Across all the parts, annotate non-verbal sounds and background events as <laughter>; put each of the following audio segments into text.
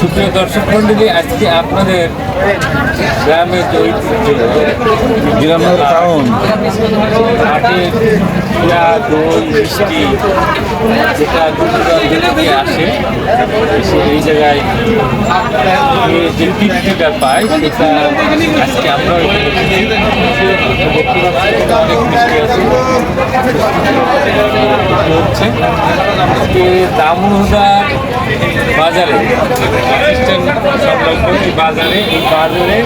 সুপ্রিয় দর্শক মন্ডলী আজকে আপনাদের গ্রামের যে ঐতিহ্য গ্রামের টাউন হাটের চা দই মিষ্টি যেটা দূরদূরান্ত থেকে আসে সেই এই জায়গায় যে তৃপ্তিটা পায় সেটা আজকে আমরা হচ্ছে আজকে দামোদা বাজারে সংলগ্ন এই বাজারে এই বাজারে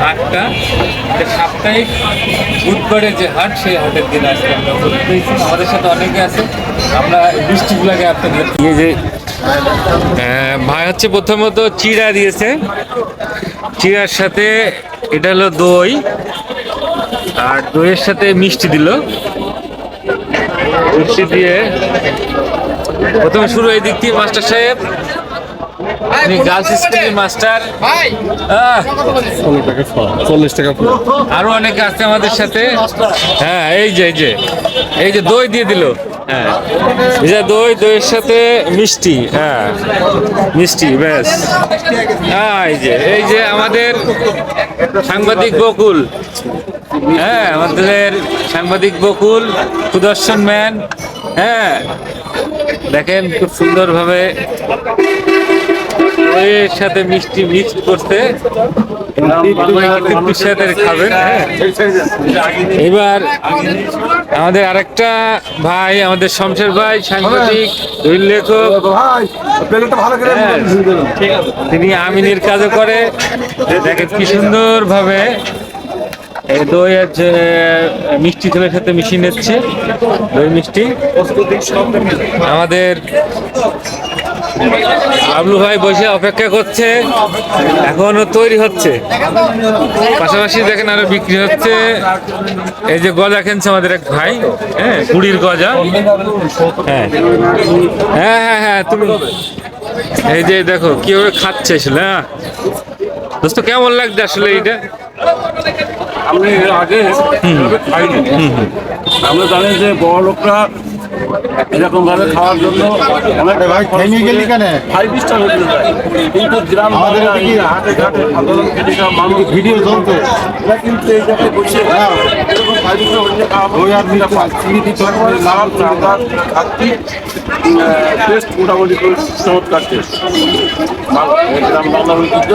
হাটটা সাপ্তাহিক বুধবারে যে হাট সেই হাটের দিন আজকে আমরা আমাদের সাথে অনেকে আছে আমরা বৃষ্টিগুলোকে আপনাদের যে ভাই হচ্ছে প্রথমত চিড়া দিয়েছে। চিড়ার সাথে এটা হলো দই আর দইয়ের সাথে মিষ্টি দিল। মিষ্টি দিয়ে প্রথম শুরু এই দিক থেকে মাস্টার সাহেব আপনি গার্লস স্কুলের মাস্টার। চল্লিশ টাকা চল্লিশ টাকা ফল আরও অনেকে আছে আমাদের সাথে। হ্যাঁ এই যে এই যে এই যে দই দিয়ে দিল। হ্যাঁ। এই দই, দইয়ের সাথে মিষ্টি হ্যাঁ। মিষ্টি, ব্যাস। হ্যাঁ এই যে এই যে আমাদের সাংবাদিক বকুল। হ্যাঁ আমাদের সাংবাদিক বকুল, সুদর্শন ম্যান। হ্যাঁ। দেখেন, খুব সুন্দরভাবে দইয়ের সাথে মিষ্টি মিক্সড করতে খাবেন হ্যাঁ। এবার আমাদের আরেকটা ভাই আমাদের শমশের ভাই সাংবাদিক দৈল লেখক। হ্যাঁ, তিনি আমিনের কাজও করে। দেখেন কি সুন্দর ভাবে দই আর মিষ্টি ছেলের সাথে মিশিয়ে নিচ্ছে দই মিষ্টি। আমাদের আবলু ভাই বসে অপেক্ষা করছে এখনও তৈরি হচ্ছে। পাশাপাশি দেখেন আরও বিক্রি হচ্ছে। এই যে গজা কিনছে আমাদের এক ভাই হ্যাঁ কুড়ির গজা। হ্যাঁ। হ্যাঁ হ্যাঁ হ্যাঁ তুমি এই যে দেখো কি করে খাচ্ছে আসলে হ্যাঁ। দোস্ত কেমন লাগছে আসলে এইটা? আমি আগে খাইনি। আমরা জানি যে বড় লোকরা এরকম ভাবে খাওয়ার জন্য অনেক? ফাইভ স্টার হোটেল কিন্তু গ্রাম আমাদের হাটে ঘাটে সাধারণ খেটিকা মানুষ ভিডিও চলছে এরা কিন্তু এই জায়গায় বসে এরকম ফাইভ স্টার হোটেলে খাওয়া চিনি দিতে হবে নানান চাঁদা খাচ্ছি টেস্ট মোটামুটি খুব চমৎকার টেস্ট গ্রাম বাংলার ঐতিহ্য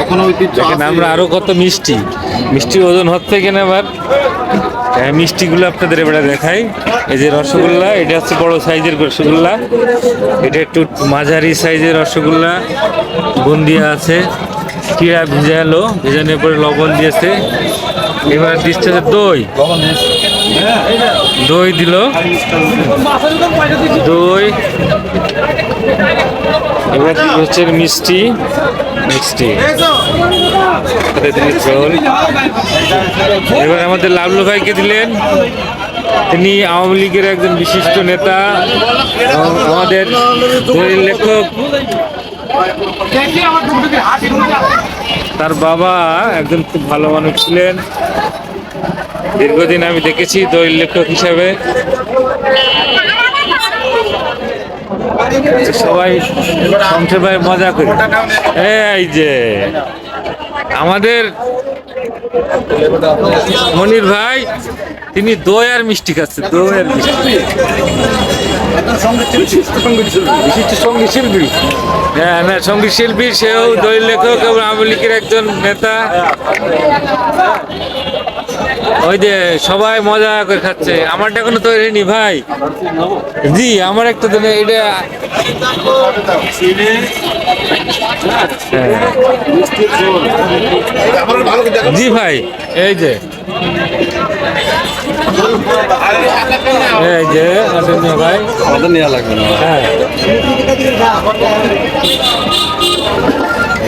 এখন ঐতিহ্য আমরা আরও কত মিষ্টি মিষ্টির ওজন হচ্ছে কিনা আবার হ্যাঁ মিষ্টিগুলো আপনাদের এবারে দেখাই। এই যে রসগোল্লা, এটা হচ্ছে বড় সাইজের রসগোল্লা। এটা একটু মাঝারি সাইজের রসগোল্লা। বুন্দিয়া আছে কিরা ভিজালো, ভেজানোর পরে লবণ দিয়েছে। এবার দিচ্ছে দই। দই দিল। দই। এবার হচ্ছে মিষ্টি। মিষ্টি। দিলেন এবার আমাদের লাভলু ভাইকে দিলেন। তিনি আওয়ামী লীগের একজন বিশিষ্ট নেতা আমাদের লেখক। তার বাবা একজন খুব ভালো মানুষ ছিলেন। দীর্ঘদিন আমি দেখেছি দলিল লেখক হিসাবে। সবাই সংসে ভাই মজা করি। এই যে। আমাদের মনির ভাই তিনি দই আর মিষ্টি খাচ্ছে দই আর মিষ্টি। বিশিষ্ট সংগীত শিল্পী হ্যাঁ না সংগীত শিল্পী সেও দই লেখক এবং আওয়ামী লীগের একজন নেতা। ওই যে সবাই মজা করে খাচ্ছে। আমারটা এখনও তৈরি হয়নি ভাই। জি, আমার একটা দিন এটা হ্যাঁ। জি ভাই, এই যে। এই যে ভাই। না হ্যাঁ।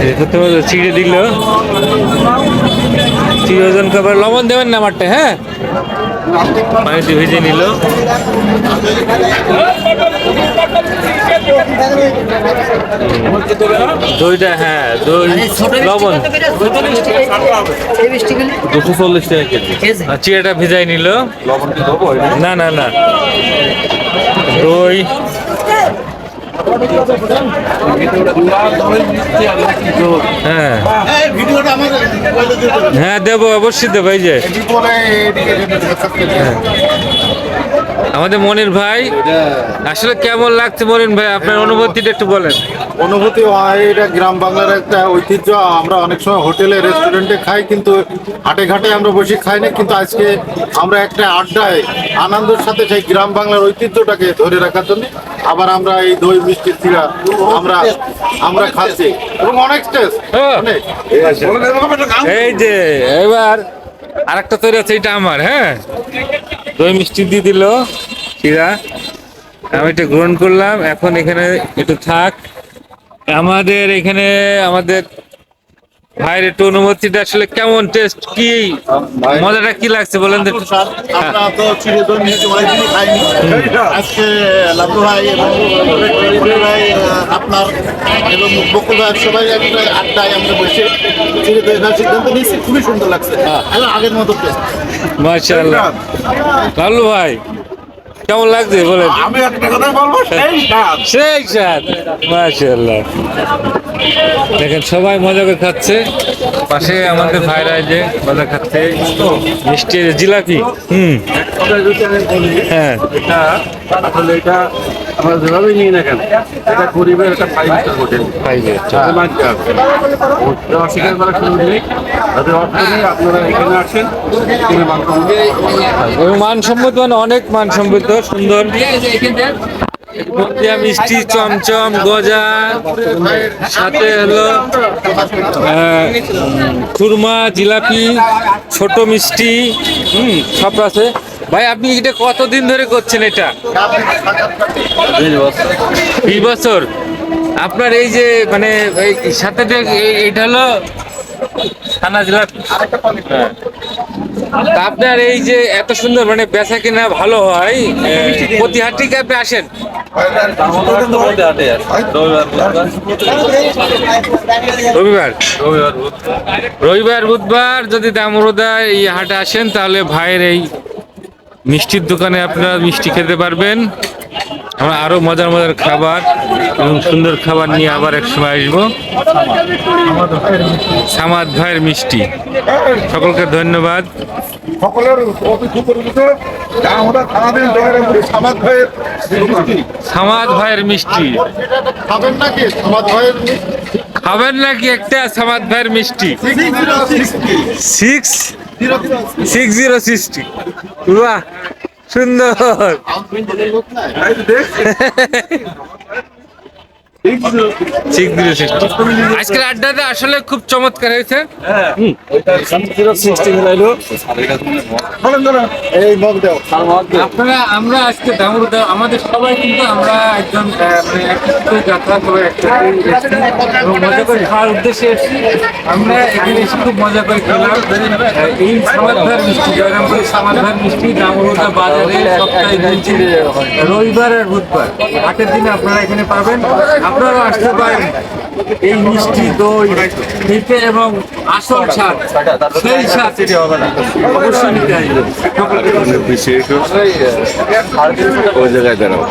এই তো দিল। চিড়ে ওজন খাবার। লবণ দেবেন না আমারটা হ্যাঁ? পানিতে ভেজে নিল। দইটা হ্যাঁ দই লবণ। দুশো চল্লিশ টাকা কেজি। আর চিড়েটা ভেজাই নিল। লবণ না না না। দই। হ্যাঁ হ্যাঁ দেবো অবশ্যই দেবো এই যে। আমাদের মনির ভাই আসলে কেমন লাগছে মনির ভাই? আপনার অনুভূতিটা একটু বলেন। অনুভূতি হয় এটা গ্রাম বাংলার একটা ঐতিহ্য। আমরা অনেক সময় হোটেলে রেস্টুরেন্টে খাই কিন্তু হাটে ঘাটে আমরা বসে খাই না। কিন্তু আজকে আমরা একটা আড্ডায় আনন্দের সাথে সেই গ্রাম বাংলার ঐতিহ্যটাকে ধরে রাখার জন্য আবার আমরা এই দই মিষ্টির চিরা আমরা আমরা খাচ্ছি। এবং অনেক টেস্ট হ্যাঁ। অনেক। এই যে এবার আরেকটা তৈরি আছে এটা আমার হ্যাঁ? দই মিষ্টি দিয়ে দিল, চিরা। আমি এটা গ্রহণ করলাম, এখন এখানে একটু থাক। আমাদের এখানে, আমাদের ভাইয়ের একটু অনুমতিটা আসলে কেমন? টেস্ট কি? মজাটা কি লাগছে বলেন? আমরা তো মিষ্টি অনেকদিনই খাইনি। আজকে লাভু ভাই এবং ভাই আপনার এবং বকুল ভাই সবাই একটা আড্ডায় আমরা বসে সিদ্ধান্ত নিয়েছি। খুবই সুন্দর লাগছে। এবং আগের মতো টেস্ট মাশাআল্লাহ। ভাই কেমন লাগছে? বলেন। আমি একটা কথা বলব সেই স্বাদ। সেই স্বাদ। মাশাআল্লাহ। দেখেন সবাই মজা করে খাচ্ছে। পাশে আমাদের ভাইরা যে মজা খাচ্ছে। মিষ্টি জিলাপি। হুম। হ্যাঁ। এটা আসলে এটা আমরা যেভাবে নিই না কেন এটা গরিবের একটা ফাইভ স্টার হোটেল খাইবে মানতে অস্বীকার করা শুরু নেই। তাদের অর্থ নেই আপনারা এখানে আসেন। এখানে মাংস মানসম্মত মানে অনেক মানসম্মত। সুন্দর। মিষ্টি চমচম গজা সাথে হলো খুরমা জিলাপি ছোট মিষ্টি হুম সব আছে। ভাই আপনি এটা কতদিন ধরে করছেন এটা? বিশ বছর। আপনার এই যে মানে এই সাথে এইটা হলো ছানা জিলাপি। আপনার এই যে এত সুন্দর মানে বেচা কিনা ভালো হয় প্রতি আপনি আসেন। রবিবার? রবিবার, বুধবার যদি দামোরদা এই হাটে আসেন, তাহলে ভাইয়ের এই মিষ্টির দোকানে আপনারা মিষ্টি খেতে পারবেন। আমরা আরও মজার মজার খাবার এবং সুন্দর খাবার নিয়ে আবার এক সময় আসব। সামাদ ভাইয়ের মিষ্টি। সকলকে ধন্যবাদ। সকলের সামাদ ভাইয়ের মিষ্টি। খাবেন নাকি আমার ভয়ের খাবেন নাকি একটা সামাদ ভাইয়ের মিষ্টি? Six six. জিরো সিক্সটি সুন্দর। <laughs> <laughs> আজকের আসলে খুব চমৎকার হয়েছে। আপনারা, আমরা আজকে আমাদের সবাই কিন্তু আমরা একজন মানে যাত্রা করে মজা করে খাওয়ার উদ্দেশ্যে আমরা এখানে এসে খুব মজা করে খেলাম। এই সামাধার মিষ্টি মিষ্টি দামুরদা বাজারে সপ্তাহে রবিবার আর বুধবার। হাটের দিনে আপনারা এখানে পাবেন। আপনারা আসতে পারেন। এই মিষ্টি দই খেতে এবং আসল ছাদ সেই ছাদ অবশ্যই নিতে আসবেন। সকলকে ওই জায়গায় দাঁড়াও।